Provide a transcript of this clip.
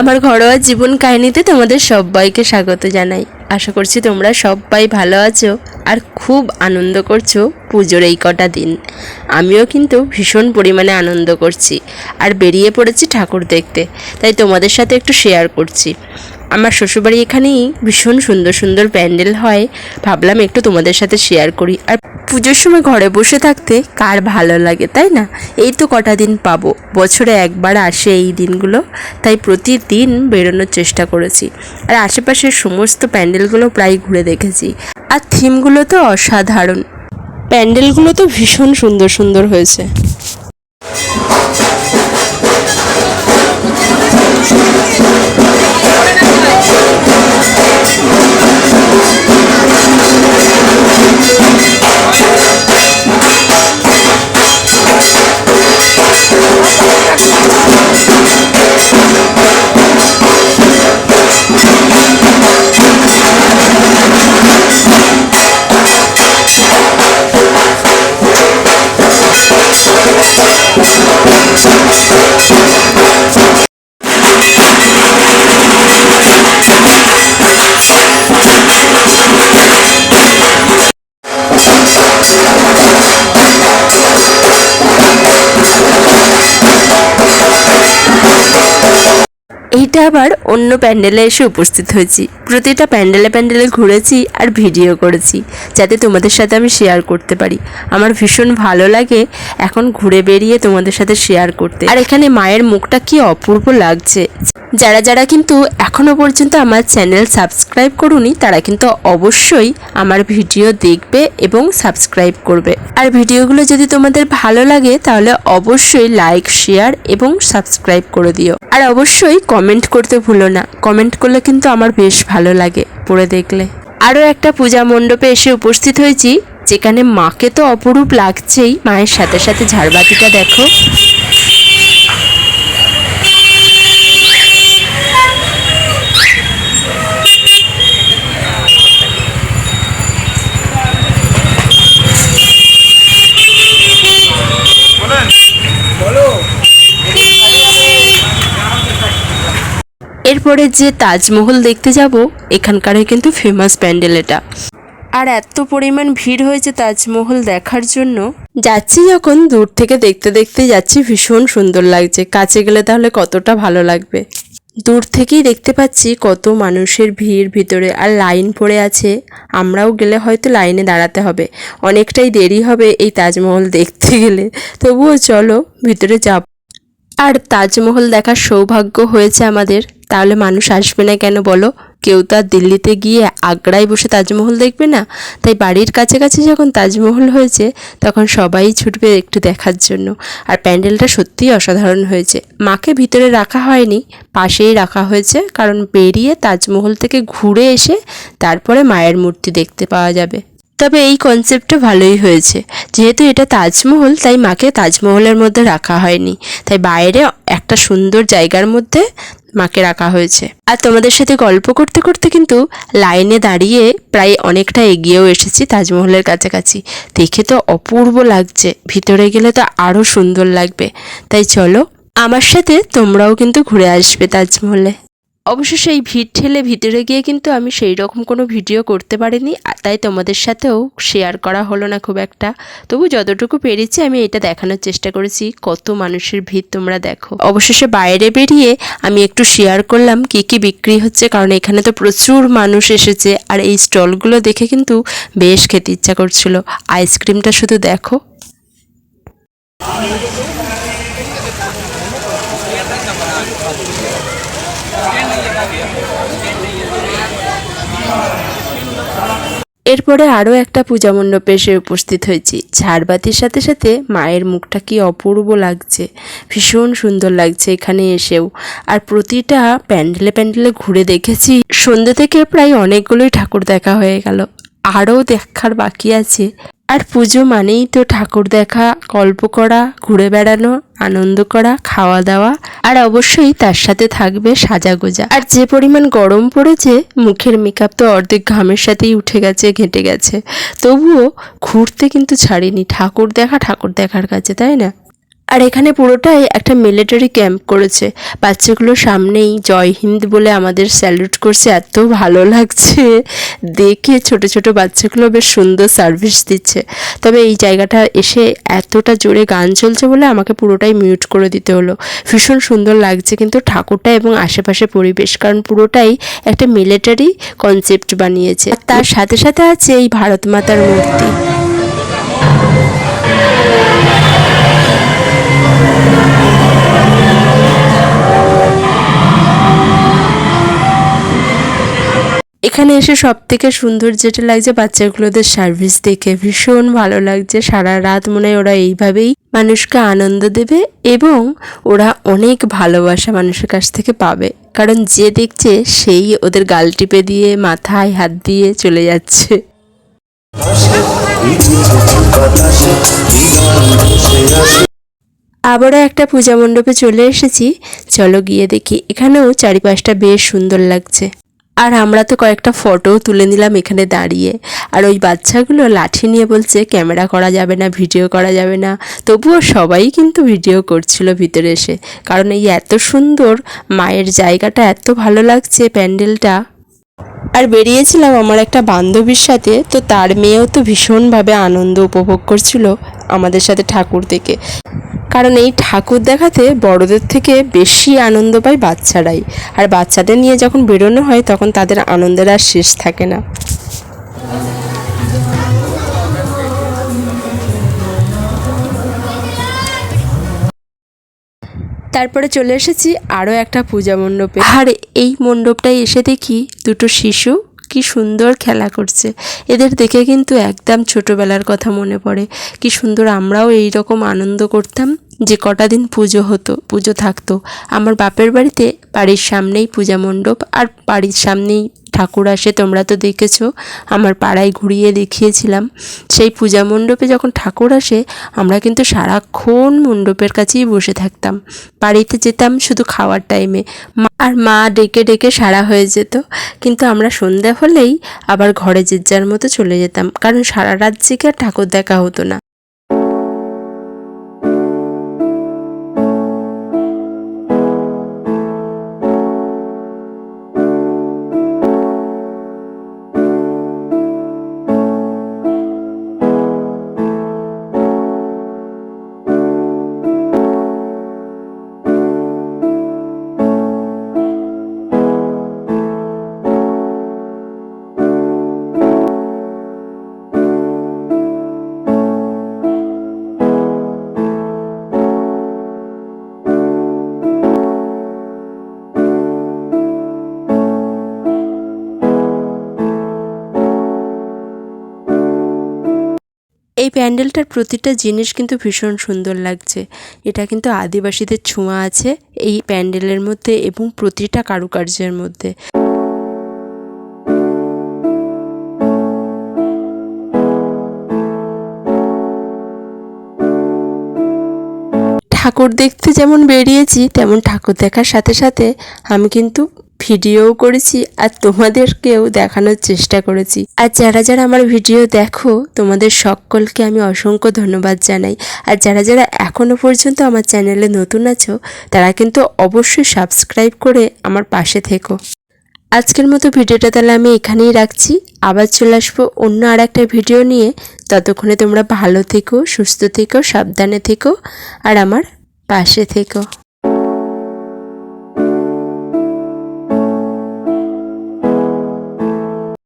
আমার ঘরোয়া জীবন কাহিনীতে তোমাদের সবাইকে স্বাগত জানাই। আশা করছি তোমরা সবাই ভালো আছো আর খুব আনন্দ করছ পুজোর এই কটা দিন। আমিও কিন্তু ভীষণ পরিমাণে আনন্দ করছি আর বেরিয়ে পড়েছি ঠাকুর দেখতে, তাই তোমাদের সাথে একটু শেয়ার করছি। আমার শ্বশুরবাড়ি এখানেই ভীষণ সুন্দর সুন্দর প্যান্ডেল হয়। ভাবলাম একটু তোমাদের সাথে শেয়ার করি। আর পুজোর সময় ঘরে বসে থাকতে কার ভালো লাগে, তাই না? এই তো কটা দিন পাবো। বছরে একবার আসে এই দিনগুলো, তাই প্রতিদিন বেরোনোর চেষ্টা করেছি। আর আশেপাশের সমস্ত প্যান্ডেলগুলো প্রায় ঘুরে দেখেছি। আর থিমগুলো তো অসাধারণ। প্যান্ডেলগুলো তো ভীষণ সুন্দর সুন্দর হয়েছে। এইটা আবার অন্য প্যান্ডেলে এসে উপস্থিত হয়েছি। প্রতিটা প্যান্ডেলে প্যান্ডেলে ঘুরেছি আর ভিডিও করেছি, যাতে তোমাদের সাথে আমি শেয়ার করতে পারি। আমার ভীষণ ভালো লাগে এখন ঘুরে বেরিয়ে তোমাদের সাথে শেয়ার করতে। আর এখানে মায়ের মুখটা কি অপূর্ব লাগছে। যারা যারা কিন্তু এখনও পর্যন্ত আমার চ্যানেল সাবস্ক্রাইব করুনি, তারা কিন্তু অবশ্যই আমার ভিডিও দেখবে এবং সাবস্ক্রাইব করবে। আর ভিডিওগুলো যদি তোমাদের ভালো লাগে, তাহলে অবশ্যই লাইক শেয়ার এবং সাবস্ক্রাইব করে দিও। আর অবশ্যই কমেন্ট করতে ভুলো না। কমেন্ট করলে কিন্তু আমার বেশ ভালো লাগে, পড়ে দেখলে। আরও একটা পূজা মণ্ডপে এসে উপস্থিত হয়েছি, যেখানে মাকে তো অপরূপ লাগছেই। মায়ের সাথে সাথে ঝাড়বাতিটা দেখো। এরপরে যে তাজমহল দেখতে যাব এখানকারই কিন্তু ফেমাস প্যান্ডেল এটা। আর এত পরিমাণ ভিড় হয়েছে তাজমহল দেখার জন্য। যাচ্ছি যখন, দূর থেকে দেখতে দেখতে যাচ্ছি, ভীষণ সুন্দর লাগছে। কাছে গেলে তাহলে কতটা ভালো লাগবে? দূর থেকেই দেখতে পাচ্ছি কত মানুষের ভিড় ভিতরে, আর লাইন পড়ে আছে। আমরাও গেলে হয়তো লাইনে দাঁড়াতে হবে। অনেকটাই দেরি হবে এই তাজমহল দেখতে গেলে। তবুও চলো, ভিতরে যাব। আর তাজমহল দেখার সৌভাগ্য হয়েছে আমাদের। তাহলে মানুষ আসবে না কেন বলো? কেউ তো আর দিল্লিতে গিয়ে আগ্রায় বসে তাজমহল দেখবে না? তাই বাড়ির কাছাকাছি যখন তাজমহল হয়েছে, তখন সবাই ছুটবে একটু দেখার জন্য। আর প্যান্ডেলটা সত্যিই অসাধারণ হয়েছে। মাকে ভিতরে রাখা হয়নি, পাশেই রাখা হয়েছে, কারণ বেরিয়ে তাজমহল থেকে ঘুরে এসে তারপরে মায়ের মূর্তি দেখতে পাওয়া যাবে। তবে এই কনসেপ্টটা ভালোই হয়েছে। যেহেতু এটা তাজমহল, তাই মাকে তাজমহলের মধ্যে রাখা হয়নি। তাই বাইরে একটা সুন্দর জায়গার মধ্যে মাকে রাখা হয়েছে। আর তোমাদের সাথে গল্প করতে করতে কিন্তু লাইনে দাঁড়িয়ে প্রায় অনেকটা এগিয়েও এসেছি তাজমহলের কাছাকাছি। দেখে তো অপূর্ব লাগছে, ভিতরে গেলে তো আরও সুন্দর লাগবে। তাই চলো, আমার সাথে তোমরাও কিন্তু ঘুরে আসবে তাজমহলে। অবশ্য সেই ভিড় ঠেলে ভিতরে গিয়ে কিন্তু আমি সেই রকম কোনো ভিডিও করতে পারিনি তাই তোমাদের সাথেও শেয়ার করা হলো না খুব একটা। তবু যতটুকু পেরেছি আমি এটা দেখানোর চেষ্টা করেছি, কত মানুষের ভিড় তোমরা দেখো। অবশেষে বাইরে বেরিয়ে আমি একটু শেয়ার করলাম কি কি বিক্রি হচ্ছে, কারণ এখানে তো প্রচুর মানুষ এসেছে, আর এই স্টলগুলো দেখে কিন্তু বেশ খেতে ইচ্ছা করছিল। আইসক্রিমটা শুধু দেখো। এরপরে আরও একটা পূজা মণ্ডপে এসে উপস্থিত হয়েছি। ঝাড়বাতির সাথে সাথে মায়ের মুখটা কি অপূর্ব লাগছে, ভীষণ সুন্দর লাগছে এখানে এসেও। আর প্রতিটা প্যান্ডেলে প্যান্ডেলে ঘুরে দেখেছি, সন্ধ্যে থেকে প্রায় অনেকগুলোই ঠাকুর দেখা হয়ে গেল। আরও দেখার বাকি আছে। আর পুজো মানেই তো ঠাকুর দেখা, গল্প করা, ঘুরে বেড়ানো, আনন্দ করা, খাওয়া দাওয়া, আর অবশ্যই তার সাথে থাকবে সাজাগোজা। আর যে পরিমাণ গরম পড়েছে, মুখের মেকআপ তো অর্ধেক ঘামের সাথেই উঠে গেছে, ঘেঁটে গেছে। তবুও ঘুরতে কিন্তু ছাড়িনি, ঠাকুর দেখা, ঠাকুর দেখার কাছে, তাই না? আর এখানে পুরোটাই একটা মিলিটারি ক্যাম্প করেছে। বাচ্চাগুলো সামনেই জয় হিন্দ বলে আমাদের স্যালুট করছে, এত ভালো লাগছে। দেখে ছোট ছোট বাচ্চাগুলো বেশ সুন্দর সার্ভিস দিচ্ছে। তবে এই জায়গাটা এসে এতটা জোরে গান চলছে বলে আমাকে পুরোটাই মিউট করে দিতে হলো। ভীষণ সুন্দর লাগছে কিন্তু ঠাকুরটা এবং আশেপাশে পরিবেশ, কারণ পুরোটাই একটা মিলিটারি কনসেপ্ট বানিয়েছে। তার সাথে সাথে আছে এই ভারত মাতার মূর্তি। এখানে এসে সব থেকে সুন্দর যেটা লাগছে বাচ্চাগুলোদের সার্ভিস দেখে। ভীষণ ভালো লাগছে। সারা রাত মনে হয় ওরা এইভাবেই মানুষকে আনন্দ দেবে এবং ওরা অনেক ভালোবাসা মানুষের কাছ থেকে পাবে। কারণ যে দেখছে সেই ওদের গাল টিপে দিয়ে, মাথায় হাত দিয়ে চলে যাচ্ছে। আবারও একটা পূজা মণ্ডপে চলে এসেছি। চলো গিয়ে দেখি। এখানেও চারিপাশটা বেশ সুন্দর লাগছে। আর আমরা তো কয়েকটা ফটোও তুলে নিলাম এখানে দাঁড়িয়ে। আর ওই বাচ্চাগুলো লাঠি নিয়ে বলছে, ক্যামেরা করা যাবে না, ভিডিও করা যাবে না। তবুও সবাই কিন্তু ভিডিও করছিল ভিতরে এসে। কারণ এই এত সুন্দর মায়ের জায়গাটা, এত ভালো লাগছে প্যান্ডেলটা। আর বেরিয়েছিলাম আমার একটা বান্ধবীর সাথে, তো তার মেয়েও তো ভীষণভাবে আনন্দ উপভোগ করছিল আমাদের সাথে ঠাকুর দেখে। কারণ এই ঠাকুর দেখাতে বড়দের থেকে বেশি আনন্দ পায় বাচ্চারাই। আর বাচ্চাদের নিয়ে যখন বেরোনো হয়, তখন তাদের আনন্দের আর শেষ থাকে না। তারপরে চলে এসেছি আরও একটা পূজা মণ্ডপে। আর, এই মণ্ডপটায় এসে দেখি দুটো শিশু কি সুন্দর খেলা করছে। এদের দেখে কিন্তু একদম ছোটোবেলার কথা মনে পড়ে। কি সুন্দর, আমরাও এই রকম আনন্দ করতাম যে কটা দিন পুজো হতো, পুজো থাকতো। আমার বাপের বাড়িতে বাড়ির সামনেই পূজা মণ্ডপ আর বাড়ির সামনেই ঠাকুর আসে, তোমরা তো দেখেছ। আমার পাড়ায় ঘুরিয়ে দেখিয়েছিলাম। সেই পূজা মণ্ডপে যখন ঠাকুর আসে, আমরা কিন্তু সারাক্ষণ মণ্ডপের কাছেই বসে থাকতাম। বাড়িতে যেতাম শুধু খাওয়ার টাইমে আর মা ডেকে ডেকে সারা হয়ে যেত। কিন্তু আমরা সন্ধ্যা হলেই আবার ঘরে যে যার মতো চলে যেতাম। কারণ সারা রাত জেগে আর ঠাকুর দেখা হতো না। প্যান্ডেলটার প্রতিটা জিনিস কিন্তু ভীষণ সুন্দর লাগছে। এটা কিন্তু আদিবাসীদের ছোঁয়া আছে এই প্যান্ডেলের মধ্যে এবং প্রতিটা কারুকার্যের মধ্যে। ঠাকুর দেখতে যেমন বেরিয়েছি, তেমন ঠাকুর দেখার সাথে সাথে আমি কিন্তু ভিডিও করেছি আর তোমাদেরকেও দেখানোর চেষ্টা করেছি। আর যারা যারা আমার ভিডিও দেখো, তোমাদের সকলকে আমি অসংখ্য ধন্যবাদ জানাই। আর যারা যারা এখনও পর্যন্ত আমার চ্যানেলে নতুন আছো, তারা কিন্তু অবশ্যই সাবস্ক্রাইব করে আমার পাশে থেকো। আজকের মতো ভিডিওটা তাহলে আমি এখানেই রাখছি। আবার চলে আসব অন্য আর একটা ভিডিও নিয়ে। ততক্ষণে তোমরা ভালো থেকো, সুস্থ থেকো, সাবধানে থেকো, আর আমার পাশে থেকো।